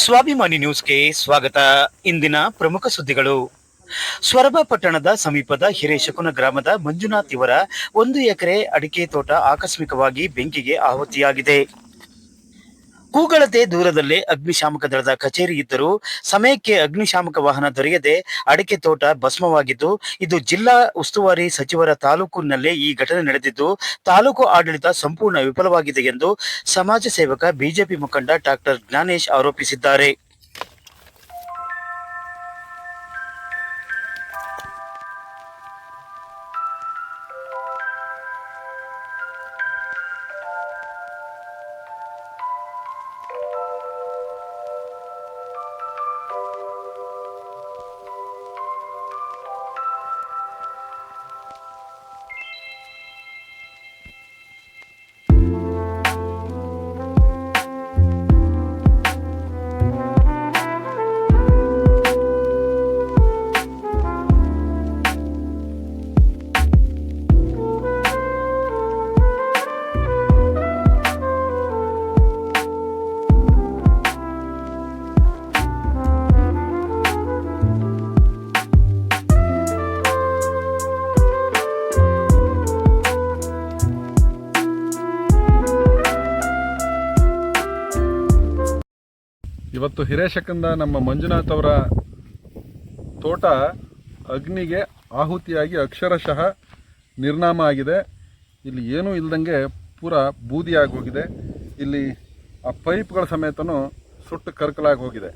ಸ್ವಾಭಿಮಾನಿ ನ್ಯೂಸ್ಗೆ ಸ್ವಾಗತ. ಇಂದಿನ ಪ್ರಮುಖ ಸುದ್ದಿಗಳು. ಸ್ವರಬ ಪಟ್ಟಣದ ಸಮೀಪದ ಹಿರೇಶಕುನ ಗ್ರಾಮದ ಮಂಜುನಾಥ್ ಇವರ ಒಂದು ಎಕರೆ ಅಡಿಕೆ ತೋಟ ಆಕಸ್ಮಿಕವಾಗಿ ಬೆಂಕಿಗೆ ಆಹುತಿಯಾಗಿದೆ. ಕೂಗಳತೆ ದೂರದಲ್ಲೇ ಅಗ್ನಿಶಾಮಕ ದಳದ ಕಚೇರಿ ಇದ್ದರೂ ಸಮಯಕ್ಕೆ ಅಗ್ನಿಶಾಮಕ ವಾಹನ ದೊರೆಯದೆ ಅಡಿಕೆ ತೋಟ ಭಸ್ಮವಾಗಿದ್ದು, ಇದು ಜಿಲ್ಲಾ ಉಸ್ತುವಾರಿ ಸಚಿವರ ತಾಲೂಕಿನಲ್ಲೇ ಈ ಘಟನೆ ನಡೆದಿದ್ದು, ತಾಲೂಕು ಆಡಳಿತ ಸಂಪೂರ್ಣ ವಿಫಲವಾಗಿದೆ ಎಂದು ಸಮಾಜ ಸೇವಕ, ಬಿಜೆಪಿ ಮುಖಂಡ ಡಾಕ್ಟರ್ ಜ್ಞಾನೇಶ್ ಆರೋಪಿಸಿದ್ದಾರೆ. ಇವತ್ತು ಹಿರೇಶಕಂದ ನಮ್ಮ ಮಂಜುನಾಥ್ ಅವರ ತೋಟ ಅಗ್ನಿಗೆ ಆಹುತಿಯಾಗಿ ಅಕ್ಷರಶಃ ನಿರ್ನಾಮ ಆಗಿದೆ. ಇಲ್ಲಿ ಏನೂ ಇಲ್ದಂಗೆ ಪೂರ ಬೂದಿಯಾಗಿ ಹೋಗಿದೆ ಇಲ್ಲಿ ಆ ಪೈಪ್ಗಳ ಸಮೇತನೂ ಸುಟ್ಟು ಕರ್ಕಲಾಗಿ ಹೋಗಿದೆ.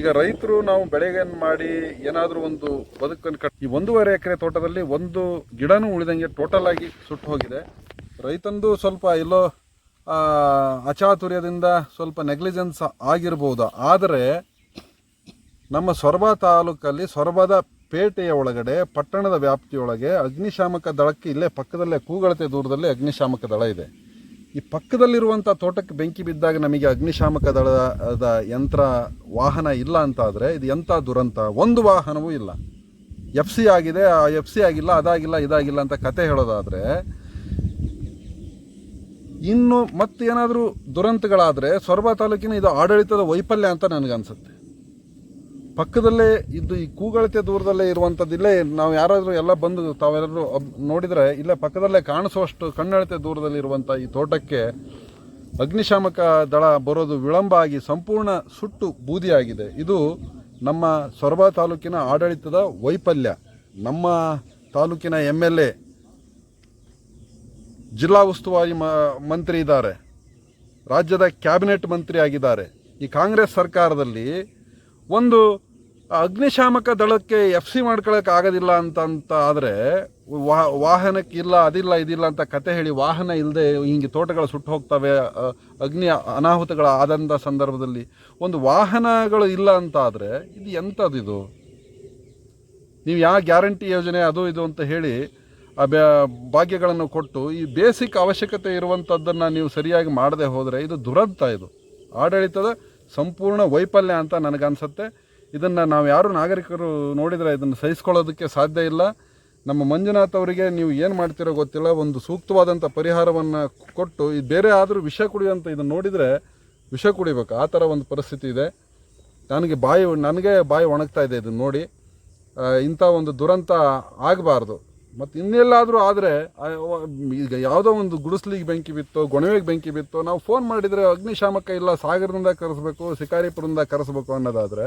ಈಗ ರೈತರು ನಾವು ಬೆಳೆಗೇನು ಮಾಡಿ ಏನಾದರೂ ಒಂದು ಬದುಕನ್ನು ಕಟ್ ಈ ಒಂದೂವರೆ ಎಕರೆ ತೋಟದಲ್ಲಿ ಒಂದು ಗಿಡನೂ ಉಳಿದಂಗೆ ಟೋಟಲ್ ಆಗಿ ಸುಟ್ಟು ಹೋಗಿದೆ. ರೈತಂದು ಸ್ವಲ್ಪ ಎಲ್ಲೋ ಅಚಾತುರ್ಯದಿಂದ ಸ್ವಲ್ಪ ನೆಗ್ಲಿಜೆನ್ಸ್ ಆಗಿರ್ಬೋದು. ಆದರೆ ನಮ್ಮ ಸೊರಬ ತಾಲೂಕಲ್ಲಿ ಸೊರಬದ ಪೇಟೆಯ ಒಳಗಡೆ, ಪಟ್ಟಣದ ವ್ಯಾಪ್ತಿಯೊಳಗೆ ಅಗ್ನಿಶಾಮಕ ದಳಕ್ಕೆ ಇಲ್ಲೇ ಪಕ್ಕದಲ್ಲೇ ಕೂಗಳತೆ ದೂರದಲ್ಲಿ ಅಗ್ನಿಶಾಮಕ ದಳ ಇದೆ. ಈ ಪಕ್ಕದಲ್ಲಿರುವಂಥ ತೋಟಕ್ಕೆ ಬೆಂಕಿ ಬಿದ್ದಾಗ ನಮಗೆ ಅಗ್ನಿಶಾಮಕ ದಳದ ಯಂತ್ರ ವಾಹನ ಇಲ್ಲ ಅಂತ ಆದರೆ ಇದು ಎಂಥ ದುರಂತ? ಒಂದು ವಾಹನವೂ ಇಲ್ಲ. ಎಫ್ ಸಿ ಆಗಿದೆ, ಆ ಎಫ್ ಸಿ ಆಗಿಲ್ಲ, ಅದಾಗಿಲ್ಲ, ಇದಾಗಿಲ್ಲ ಅಂತ ಕತೆ ಹೇಳೋದಾದರೆ ಇನ್ನು ಮತ್ತೇನಾದರೂ ದುರಂತಗಳಾದರೆ ಸೊರಬ ತಾಲೂಕಿನ ಇದು ಆಡಳಿತದ ವೈಫಲ್ಯ ಅಂತ ನನಗನ್ಸುತ್ತೆ. ಪಕ್ಕದಲ್ಲೇ ಇದ್ದು ಈ ಕೂಗಳತೆ ದೂರದಲ್ಲೇ ಇರುವಂಥದ್ದಿಲ್ಲೇ ನಾವು ಯಾರಾದರೂ ಎಲ್ಲ ಬಂದು ತಾವೆಲ್ಲರೂ ನೋಡಿದರೆ ಇಲ್ಲೇ ಪಕ್ಕದಲ್ಲೇ ಕಾಣಿಸುವಷ್ಟು ಕಣ್ಣಳತೆ ದೂರದಲ್ಲಿ ಇರುವಂಥ ಈ ತೋಟಕ್ಕೆ ಅಗ್ನಿಶಾಮಕ ದಳ ಬರೋದು ವಿಳಂಬ ಆಗಿ ಸಂಪೂರ್ಣ ಸುಟ್ಟು ಬೂದಿಯಾಗಿದೆ. ಇದು ನಮ್ಮ ಸೊರಬ ತಾಲೂಕಿನ ಆಡಳಿತದ ವೈಫಲ್ಯ. ನಮ್ಮ ತಾಲೂಕಿನ ಎಂ ಎಲ್ ಎ ಜಿಲ್ಲಾ ಉಸ್ತುವಾರಿ ಮಂತ್ರಿ ಇದ್ದಾರೆ. ರಾಜ್ಯದ ಕ್ಯಾಬಿನೆಟ್ ಮಂತ್ರಿ ಆಗಿದ್ದಾರೆ. ಈ ಕಾಂಗ್ರೆಸ್ ಸರ್ಕಾರದಲ್ಲಿ ಒಂದು ಅಗ್ನಿಶಾಮಕ ದಳಕ್ಕೆ ಎಫ್ ಸಿ ಮಾಡ್ಕೊಳಕ್ಕೆ ಆಗೋದಿಲ್ಲ ಅಂತ ಆದರೆ ವಾಹನಕ್ಕೆ ಇಲ್ಲ, ಅದಿಲ್ಲ, ಇದಿಲ್ಲ ಅಂತ ಕತೆ ಹೇಳಿ ವಾಹನ ಇಲ್ಲದೆ ಹಿಂಗೆ ತೋಟಗಳು ಸುಟ್ಟು ಹೋಗ್ತವೆ ಅಗ್ನಿ ಅನಾಹುತಗಳು ಆದಂಥ ಸಂದರ್ಭದಲ್ಲಿ ಒಂದು ವಾಹನಗಳು ಇಲ್ಲ ಅಂತ ಆದರೆ ಇದು ಎಂಥದ್ದು ನೀವು ಯಾವ ಗ್ಯಾರಂಟಿ ಯೋಜನೆ ಅದು ಇದು ಅಂತ ಹೇಳಿ ಭಾಗ್ಯಗಳನ್ನು ಕೊಟ್ಟು ಈ ಬೇಸಿಕ್ ಅವಶ್ಯಕತೆ ಇರುವಂಥದ್ದನ್ನು ನೀವು ಸರಿಯಾಗಿ ಮಾಡದೆ ಹೋದರೆ ಇದು ದುರಂತ ಇದು. ಆಡಳಿತದ ಸಂಪೂರ್ಣ ವೈಫಲ್ಯ ಅಂತ ನನಗನ್ಸುತ್ತೆ. ಇದನ್ನು ನಾವು ಯಾರು ನಾಗರಿಕರು ನೋಡಿದರೆ ಇದನ್ನು ಸಹಿಸ್ಕೊಳ್ಳೋದಕ್ಕೆ ಸಾಧ್ಯ ಇಲ್ಲ. ನಮ್ಮ ಮಂಜುನಾಥ್ ಅವರಿಗೆ ನೀವು ಏನು ಮಾಡ್ತೀರೋ ಗೊತ್ತಿಲ್ಲ. ಒಂದು ಸೂಕ್ತವಾದಂಥ ಪರಿಹಾರವನ್ನು ಕೊಟ್ಟು ಇದು ಬೇರೆ ಆದರೂ ವಿಷ ಕುಡಿಯುವಂಥ ಇದನ್ನು ನೋಡಿದರೆ ವಿಷ ಕುಡಿಬೇಕು. ಆ ಥರ ಒಂದು ಪರಿಸ್ಥಿತಿ ಇದೆ. ನನಗೆ ಬಾಯಿ ನನಗೆ ಬಾಯಿ ಒಣಗ್ತಾ ಇದೆ ಇದನ್ನು ನೋಡಿ. ಇಂಥ ಒಂದು ದುರಂತ ಆಗಬಾರ್ದು. ಮತ್ತು ಇನ್ನೆಲ್ಲಾದರೂ ಆದರೆ ಈಗ ಯಾವುದೋ ಒಂದು ಗುಡಿಸ್ಲಿಗೆ ಬೆಂಕಿ ಬಿತ್ತೋ, ಗೊಣವೆಗೆ ಬೆಂಕಿ ಬಿತ್ತೋ, ನಾವು ಫೋನ್ ಮಾಡಿದರೆ ಅಗ್ನಿಶಾಮಕ ಇಲ್ಲ, ಸಾಗರದಿಂದ ಕರೆಸ್ಬೇಕು, ಶಿಕಾರಿಪುರದಿಂದ ಕರೆಸ್ಬೇಕು ಅನ್ನೋದಾದರೆ,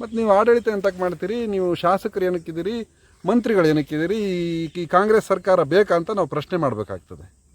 ಮತ್ತು ನೀವು ಆಡಳಿತ ಎಂತಕ್ಕೆ ಮಾಡ್ತೀರಿ? ನೀವು ಶಾಸಕರು ಏನಕ್ಕಿದ್ದೀರಿ? ಮಂತ್ರಿಗಳು ಏನಕ್ಕಿದ್ದೀರಿ? ಈ ಕಾಂಗ್ರೆಸ್ ಸರ್ಕಾರ ಬೇಕಾ ಅಂತ ನಾವು ಪ್ರಶ್ನೆ ಮಾಡಬೇಕಾಗ್ತದೆ.